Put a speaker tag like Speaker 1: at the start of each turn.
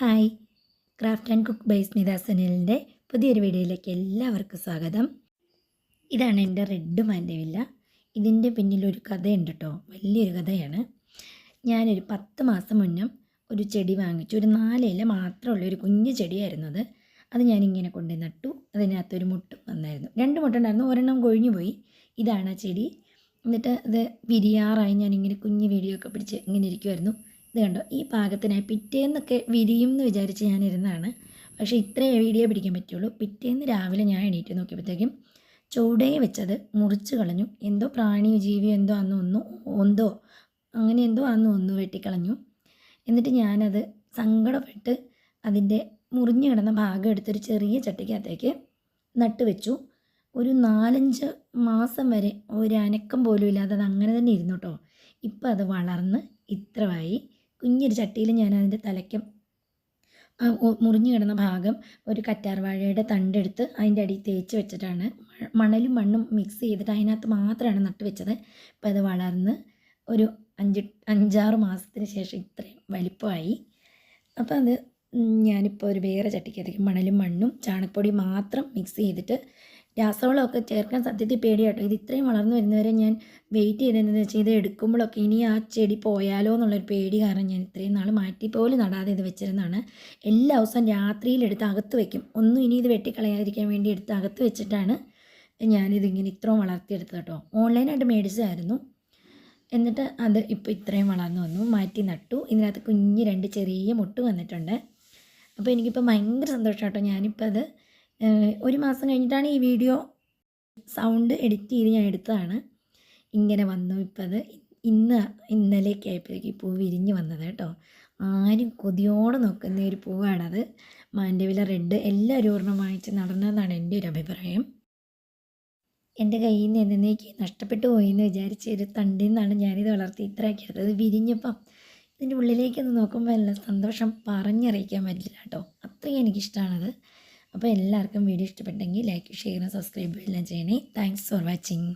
Speaker 1: Hi. Craft and cook by Smitha സുനിലിന്റെ പുതിയൊരു വീഡിയോയിലേക്ക് എല്ലാവർക്കും സ്വാഗതം. ഇതാണ് എന്റെ റെഡ് മാൻഡവില്ല ഇതിന്റെ പിന്നിലൊരു കഥയുണ്ട് കേട്ടോ വലിയൊരു കഥയാണ്. ഞാനൊരു പത്ത് മാസം മുന്നേ ഒരു ചെടി വാങ്ങിച്ചു. ഒരു നാലില മാത്രമുള്ള ഒരു കുഞ്ഞു ചെടിയായിരുന്നു അത് അത് ഞാനിങ്ങനെ കൊണ്ടു നട്ടു. അതിനകത്തൊരു മുട്ടും വന്നായിരുന്നു. രണ്ട് മുട്ടുണ്ടായിരുന്നു. ഒരെണ്ണം കൊഴിഞ്ഞു പോയി. ഇതാണ് ആ ചെടി. എന്നിട്ട് അത് വിരിയാറായി ഞാനിങ്ങനെ കുഞ്ഞു വീഡിയോ ഒക്കെ പിടിച്ച് ഇങ്ങനെ ഇരിക്കുമായിരുന്നു ഇത് കണ്ടോ? ഈ പാകത്തിനായി പിറ്റേന്നൊക്കെ വിരിയും എന്ന് വിചാരിച്ച് ഞാനിരുന്നതാണ്. പക്ഷേ ഇത്രയേ വീഡിയോ പിടിക്കാൻ പറ്റുള്ളൂ. പിറ്റേന്ന് രാവിലെ ഞാൻ എണീറ്റ് നോക്കിയപ്പോഴത്തേക്കും ചുവടേ വെച്ചത് മുറിച്ച് കളഞ്ഞു. എന്തോ പ്രാണിയോ ജീവിയോ എന്തോ അന്ന് ഒന്നു ഒന്തോ അങ്ങനെ എന്തോ അന്ന് ഒന്ന് വെട്ടിക്കളഞ്ഞു. എന്നിട്ട് ഞാനത് സങ്കടപ്പെട്ട് അതിന്റെ മുറിഞ്ഞു കിടന്ന ഭാഗം എടുത്തൊരു ചെറിയ ചട്ടിക്കകത്തേക്ക് നട്ടുവെച്ചു ഒരു നാലഞ്ച് മാസം വരെ ഒരു അനക്കം പോലും ഇല്ലാതെ അത് അങ്ങനെ തന്നെ ഇരുന്നു കേട്ടോ. ഇപ്പം അത് വളർന്ന് ഇത്രമായി കുഞ്ഞൊരു ചട്ടിയിൽ ഞാൻ അതിന്റെ തലയ്ക്കും മുറിഞ്ഞു കിടന്ന ഭാഗം ഒരു കറ്റാർവാഴയുടെ തണ്ടെടുത്ത് അതിന്റെ അടിയിൽ തേച്ച് വെച്ചിട്ടാണ്. മണലും മണ്ണും മിക്സ് ചെയ്തിട്ട് അതിനകത്ത് മാത്രമാണ് നട്ട് വെച്ചത്. അപ്പം അത് വളർന്ന് ഒരു അഞ്ച് അഞ്ചാറ് മാസത്തിന് ശേഷം ഇത്രയും വലിപ്പമായി. അപ്പോൾ അത് ഞാനിപ്പോൾ ഒരു വേറെ ചട്ടിക്കകത്തേക്ക് മണലും മണ്ണും ചാണകപ്പൊടി മാത്രം മിക്സ് ചെയ്തിട്ട് രാസവളമൊക്കെ ചേർക്കാൻ സത്യത്തിൽ പേടിയാട്ടോ. ഇത് ഇത്രയും വളർന്നു വരുന്നവരെ ഞാൻ വെയിറ്റ് ചെയ്തതെന്ന് വെച്ചാൽ ഇത് എടുക്കുമ്പോഴൊക്കെ ഇനി ആ ചെടി പോയാലോ എന്നുള്ളൊരു പേടി കാരണം ഞാൻ ഇത്രയും നാൾ മാറ്റി പോലും നടാതെ ഇത് വെച്ചിരുന്നതാണ്. എല്ലാ ദിവസവും രാത്രിയിൽ എടുത്ത് അകത്ത് വയ്ക്കും ഒന്നും ഇനി ഇത് വെട്ടിക്കളയാതിരിക്കാൻ വേണ്ടി എടുത്ത് അകത്ത് വെച്ചിട്ടാണ് ഞാനിതിങ്ങനെ ഇത്രയും വളർത്തിയെടുത്തത് കേട്ടോ. ഓൺലൈനായിട്ട് മേടിച്ചതായിരുന്നു. എന്നിട്ട് അത് ഇപ്പോൾ ഇത്രയും വളർന്നു വന്നു. മാറ്റി നട്ടു. ഇതിനകത്ത് കുഞ്ഞ് രണ്ട് ചെറിയ മുട്ട് വന്നിട്ടുണ്ട്. അപ്പോൾ എനിക്കിപ്പോൾ ഭയങ്കര സന്തോഷം കേട്ടോ ഞാനിപ്പോൾ അത് ഒരു മാസം കഴിഞ്ഞിട്ടാണ് ഈ വീഡിയോ സൗണ്ട് എഡിറ്റ് ചെയ്ത് ഞാൻ എടുത്തതാണ്. ഇങ്ങനെ വന്നു. ഇപ്പം അത് ഇന്ന് ഇന്നലേക്ക് ആയപ്പോഴേക്കും പൂ വിരിഞ്ഞ് വന്നത് കേട്ടോ. ആരും കൊതിയോടെ നോക്കുന്ന ഒരു പൂവാണത് മാൻഡവില റെഡ്. എല്ലാവരും ഒരെണ്ണം വാങ്ങിച്ച് നടന്നതെന്നാണ് എന്റെ ഒരു അഭിപ്രായം. എന്റെ കയ്യിൽ നിന്ന് എന്നേക്ക് നഷ്ടപ്പെട്ടു പോയി എന്ന് വിചാരിച്ച ഒരു തണ്ടിൽ നിന്നാണ് ഞാനിത് വളർത്തി ഇത്രയാക്കിയത്. അത് വിരിഞ്ഞപ്പം ഇതിന്റെ ഉള്ളിലേക്കൊന്ന് നോക്കുമ്പോൾ എല്ലാം സന്തോഷം പറഞ്ഞറിയിക്കാൻ പറ്റില്ല കേട്ടോ. അത്രയും എനിക്കിഷ്ടമാണത് അപ്പോൾ എല്ലാവർക്കും വീഡിയോ ഇഷ്ടപ്പെട്ടെങ്കിൽ ലൈക്ക് ഷെയർ സബ്സ്ക്രൈബ് എല്ലാം ചെയ്യണേ. Thanks for watching